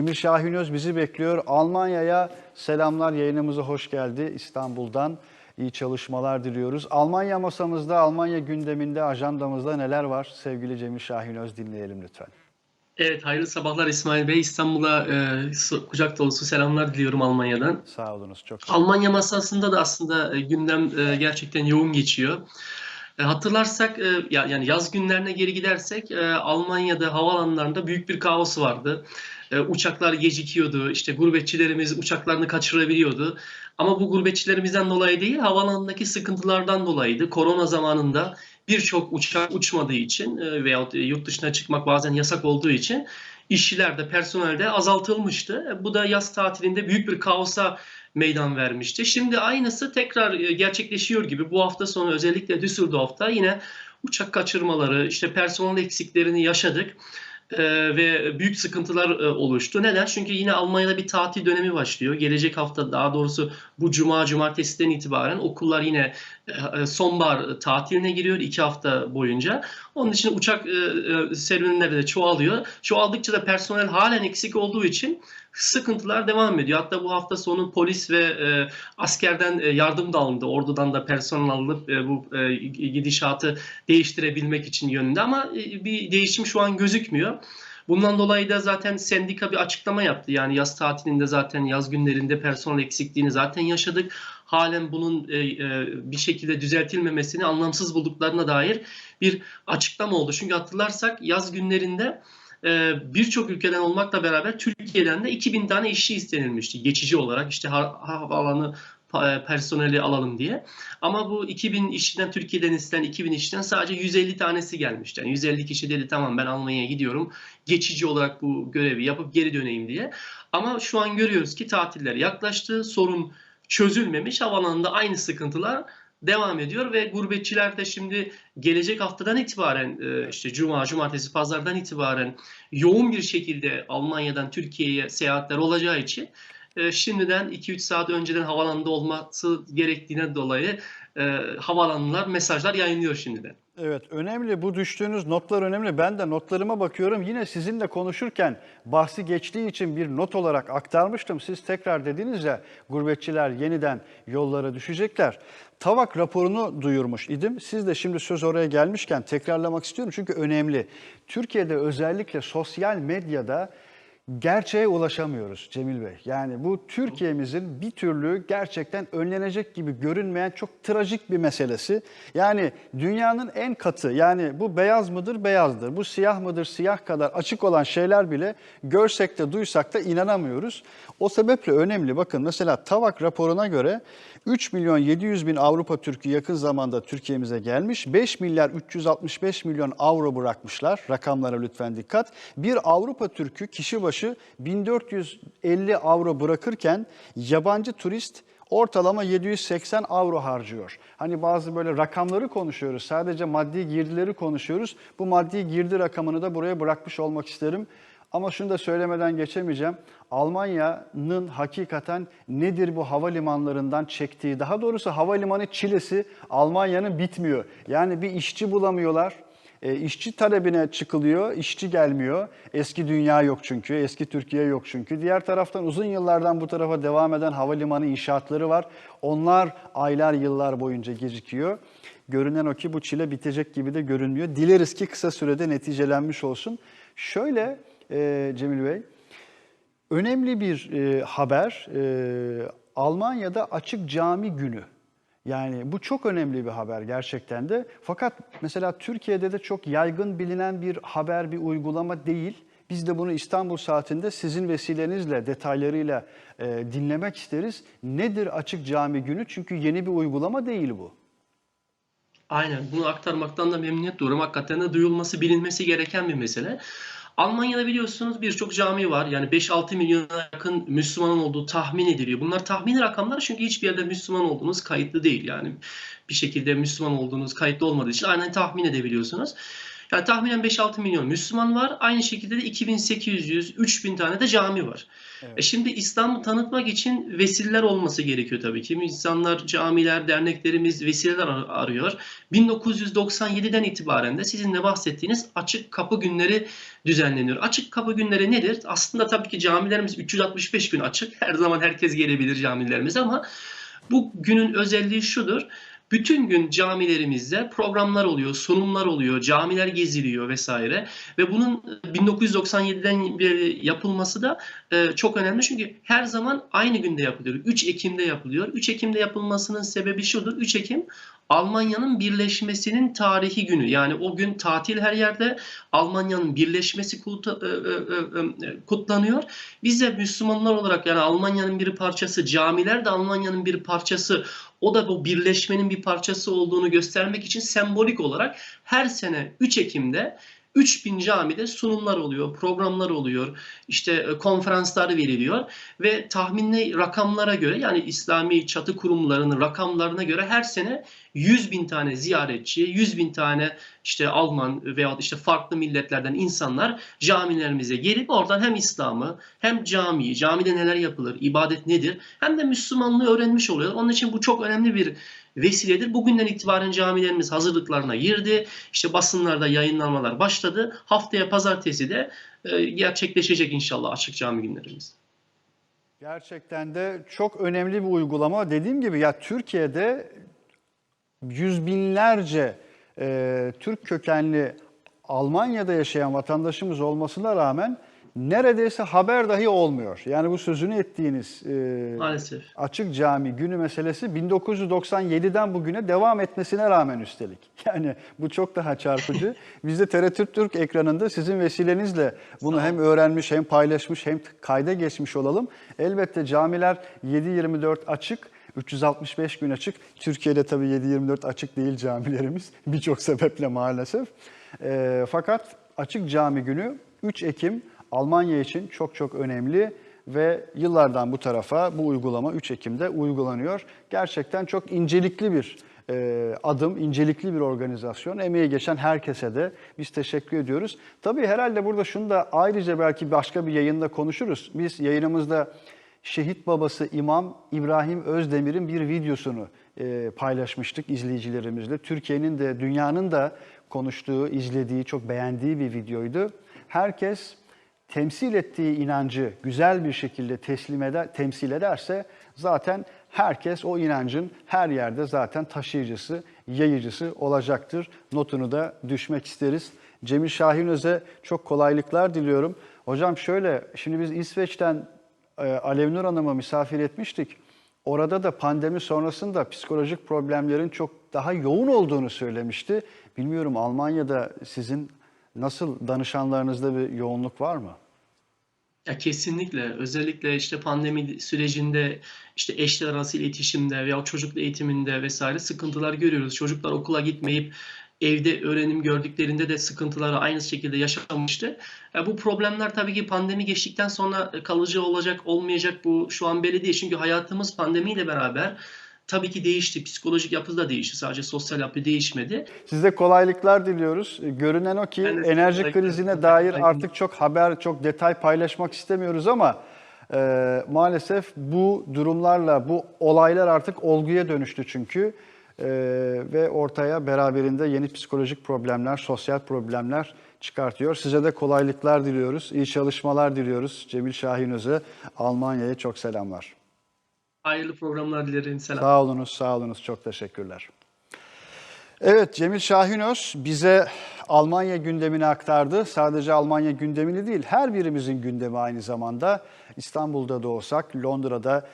Emir Şahinöz bizi bekliyor. Almanya'ya selamlar yayınımıza hoş geldi İstanbul'dan. İyi çalışmalar diliyoruz. Almanya masamızda, Almanya gündeminde, ajandamızda neler var? Sevgili Cemil Şahinöz dinleyelim lütfen. Evet, hayırlı sabahlar İsmail Bey. İstanbul'a e, kucak dolusu selamlar diliyorum Almanya'dan. Sağ olunuz çok. Almanya masasında da aslında e, gündem e, gerçekten yoğun geçiyor. E, hatırlarsak, e, ya, yani yaz günlerine geri gidersek, e, Almanya'da havalanlarında büyük bir kaos vardı. E, uçaklar gecikiyordu, işte gurbetçilerimiz uçaklarını kaçırabiliyordu. Ama bu gurbetçilerimizden dolayı değil, havalanındaki sıkıntılardan dolayıydı. Korona zamanında birçok uçak uçmadığı için e, veyahut e, yurt dışına çıkmak bazen yasak olduğu için işçiler de personel de azaltılmıştı. Bu da yaz tatilinde büyük bir kaosa meydan vermişti. Şimdi aynısı tekrar e, gerçekleşiyor gibi bu hafta sonu özellikle Düsseldorf'ta yine uçak kaçırmaları, işte personel eksiklerini yaşadık. E, ve büyük sıkıntılar e, oluştu. Neden? Çünkü yine Almanya'da bir tatil dönemi başlıyor. Gelecek hafta daha doğrusu bu cuma cumartesiden itibaren okullar yine e, sonbahar tatiline giriyor iki hafta boyunca. Onun için uçak e, e, serüvenleri de çoğalıyor. Çoğaldıkça da personel halen eksik olduğu için sıkıntılar devam ediyor. Hatta bu hafta sonu polis ve e, askerden e, yardım da alındı. Ordudan da personel alınıp e, bu e, gidişatı değiştirebilmek için yönünde ama e, bir değişim şu an gözükmüyor. Bundan dolayı da zaten sendika bir açıklama yaptı. Yani yaz tatilinde zaten yaz günlerinde personel eksikliğini zaten yaşadık. Halen bunun e, e, bir şekilde düzeltilmemesini anlamsız bulduklarına dair bir açıklama oldu. Çünkü hatırlarsak yaz günlerinde e, birçok ülkeden olmakla beraber Türkiye'den de 2000 tane işçi istenilmişti geçici olarak işte ha- havaalanı pa- personeli alalım diye. Ama bu 2000 işçiden Türkiye'den istenen 2000 işçiden sadece 150 tanesi gelmişti. Yani 150 kişi dedi tamam ben Almanya'ya gidiyorum. Geçici olarak bu görevi yapıp geri döneyim diye. Ama şu an görüyoruz ki tatiller yaklaştı. Sorun çözülmemiş. Havalanında aynı sıkıntılar devam ediyor ve gurbetçiler de şimdi gelecek haftadan itibaren e, işte cuma, cumartesi, pazardan itibaren yoğun bir şekilde Almanya'dan Türkiye'ye seyahatler olacağı için e, şimdiden 2-3 saat önceden havalanında olması gerektiğine dolayı e, havalanlar mesajlar yayınlıyor şimdiden. Evet önemli bu düştüğünüz notlar önemli. Ben de notlarıma bakıyorum. Yine sizinle konuşurken bahsi geçtiği için bir not olarak aktarmıştım. Siz tekrar dediniz ya gurbetçiler yeniden yollara düşecekler. Tavak raporunu duyurmuş idim. Siz de şimdi söz oraya gelmişken tekrarlamak istiyorum çünkü önemli. Türkiye'de özellikle sosyal medyada gerçeğe ulaşamıyoruz Cemil Bey. Yani bu Türkiye'mizin bir türlü gerçekten önlenecek gibi görünmeyen çok trajik bir meselesi. Yani dünyanın en katı yani bu beyaz mıdır beyazdır, bu siyah mıdır siyah kadar açık olan şeyler bile görsek de duysak da inanamıyoruz. O sebeple önemli. Bakın mesela TAVAK raporuna göre 3 milyon 700 bin Avrupa Türk'ü yakın zamanda Türkiye'mize gelmiş. 5 milyar 365 milyon avro bırakmışlar. Rakamlara lütfen dikkat. Bir Avrupa Türk'ü kişi başı 1450 avro bırakırken yabancı turist ortalama 780 avro harcıyor. Hani bazı böyle rakamları konuşuyoruz. Sadece maddi girdileri konuşuyoruz. Bu maddi girdi rakamını da buraya bırakmış olmak isterim. Ama şunu da söylemeden geçemeyeceğim. Almanya'nın hakikaten nedir bu havalimanlarından çektiği, daha doğrusu havalimanı çilesi Almanya'nın bitmiyor. Yani bir işçi bulamıyorlar. E, işçi talebine çıkılıyor, işçi gelmiyor. Eski dünya yok çünkü, eski Türkiye yok çünkü. Diğer taraftan uzun yıllardan bu tarafa devam eden havalimanı inşaatları var. Onlar aylar, yıllar boyunca gecikiyor. Görünen o ki bu çile bitecek gibi de görünmüyor. Dileriz ki kısa sürede neticelenmiş olsun. Şöyle e, Cemil Bey, önemli bir e, haber. E, Almanya'da açık cami günü. Yani bu çok önemli bir haber gerçekten de. Fakat mesela Türkiye'de de çok yaygın bilinen bir haber, bir uygulama değil. Biz de bunu İstanbul saatinde sizin vesilenizle, detaylarıyla e, dinlemek isteriz. Nedir açık cami günü? Çünkü yeni bir uygulama değil bu. Aynen bunu aktarmaktan da memnuniyet duyuyorum. Hakikaten de duyulması, bilinmesi gereken bir mesele. Almanya'da biliyorsunuz birçok cami var. Yani 5-6 milyona yakın Müslümanın olduğu tahmin ediliyor. Bunlar tahmini rakamlar çünkü hiçbir yerde Müslüman olduğunuz kayıtlı değil. Yani bir şekilde Müslüman olduğunuz kayıtlı olmadığı için aynen tahmin edebiliyorsunuz. Yani tahminen 5-6 milyon Müslüman var. Aynı şekilde de 2800-3000 tane de cami var. E şimdi İslam'ı tanıtmak için vesileler olması gerekiyor tabii ki. İnsanlar, camiler, derneklerimiz vesileler ar- arıyor. 1997'den itibaren de sizin de bahsettiğiniz açık kapı günleri düzenleniyor. Açık kapı günleri nedir? Aslında tabii ki camilerimiz 365 gün açık. Her zaman herkes gelebilir camilerimize ama bu günün özelliği şudur. Bütün gün camilerimizde programlar oluyor, sunumlar oluyor, camiler geziliyor vesaire. Ve bunun 1997'den beri yapılması da e, çok önemli çünkü her zaman aynı günde yapılıyor. 3 Ekim'de yapılıyor. 3 Ekim'de yapılmasının sebebi şudur. 3 Ekim Almanya'nın birleşmesinin tarihi günü. Yani o gün tatil her yerde. Almanya'nın birleşmesi e, e, e, kutlanıyor. Biz de Müslümanlar olarak yani Almanya'nın bir parçası, camiler de Almanya'nın bir parçası. O da bu birleşmenin bir parçası olduğunu göstermek için sembolik olarak her sene 3 Ekim'de 3000 camide sunumlar oluyor, programlar oluyor, işte e, konferanslar veriliyor ve tahminli rakamlara göre yani İslami çatı kurumlarının rakamlarına göre her sene 100 bin tane ziyaretçi, 100 bin tane işte Alman veya işte farklı milletlerden insanlar camilerimize gelip oradan hem İslam'ı hem camiyi, camide neler yapılır, ibadet nedir hem de Müslümanlığı öğrenmiş oluyor. Onun için bu çok önemli bir vesiledir. Bugünden itibaren camilerimiz hazırlıklarına girdi. İşte basınlarda yayınlanmalar başladı. Haftaya pazartesi de e, gerçekleşecek inşallah açık cami günlerimiz. Gerçekten de çok önemli bir uygulama. Dediğim gibi ya Türkiye'de yüz binlerce e, Türk kökenli Almanya'da yaşayan vatandaşımız olmasına rağmen neredeyse haber dahi olmuyor. Yani bu sözünü ettiğiniz e, Maalesef. açık cami günü meselesi 1997'den bugüne devam etmesine rağmen üstelik. Yani bu çok daha çarpıcı. Biz de TRT Türk ekranında sizin vesilenizle bunu hem öğrenmiş hem paylaşmış hem kayda geçmiş olalım. Elbette camiler 7-24 açık. 365 gün açık. Türkiye'de tabii 7-24 açık değil camilerimiz birçok sebeple maalesef. Ee, fakat açık cami günü 3 Ekim Almanya için çok çok önemli ve yıllardan bu tarafa bu uygulama 3 Ekim'de uygulanıyor. Gerçekten çok incelikli bir e, adım, incelikli bir organizasyon. Emeği geçen herkese de biz teşekkür ediyoruz. Tabii herhalde burada şunu da ayrıca belki başka bir yayında konuşuruz. Biz yayınımızda şehit babası İmam İbrahim Özdemir'in bir videosunu e, paylaşmıştık izleyicilerimizle. Türkiye'nin de dünyanın da konuştuğu, izlediği, çok beğendiği bir videoydu. Herkes temsil ettiği inancı güzel bir şekilde teslim eder, temsil ederse zaten herkes o inancın her yerde zaten taşıyıcısı, yayıcısı olacaktır. Notunu da düşmek isteriz. Cemil Şahinöz'e çok kolaylıklar diliyorum. Hocam şöyle, şimdi biz İsveç'ten Alevnur Hanım'ı misafir etmiştik. Orada da pandemi sonrasında psikolojik problemlerin çok daha yoğun olduğunu söylemişti. Bilmiyorum Almanya'da sizin nasıl danışanlarınızda bir yoğunluk var mı? Ya kesinlikle özellikle işte pandemi sürecinde işte eşler arası iletişimde veya çocuk eğitiminde vesaire sıkıntılar görüyoruz. Çocuklar okula gitmeyip evde öğrenim gördüklerinde de sıkıntıları aynı şekilde yaşamıştı. Ya bu problemler tabii ki pandemi geçtikten sonra kalıcı olacak olmayacak bu şu an belli değil. Çünkü hayatımız pandemiyle beraber tabii ki değişti. Psikolojik yapı da değişti. Sadece sosyal yapı değişmedi. Size kolaylıklar diliyoruz. Görünen o ki Ben enerji krizine ederim. dair Teşekkür artık çok haber, çok detay paylaşmak istemiyoruz ama e, maalesef bu durumlarla, bu olaylar artık olguya dönüştü çünkü. E, ve ortaya beraberinde yeni psikolojik problemler, sosyal problemler çıkartıyor. Size de kolaylıklar diliyoruz, iyi çalışmalar diliyoruz. Cemil Şahinöz'e Almanya'ya çok selamlar. Hayırlı programlar dilerim. Selam. Sağ olunuz, sağ olunuz. Çok teşekkürler. Evet, Cemil Şahinöz bize Almanya gündemini aktardı. Sadece Almanya gündemini değil, her birimizin gündemi aynı zamanda. İstanbul'da da olsak, Londra'da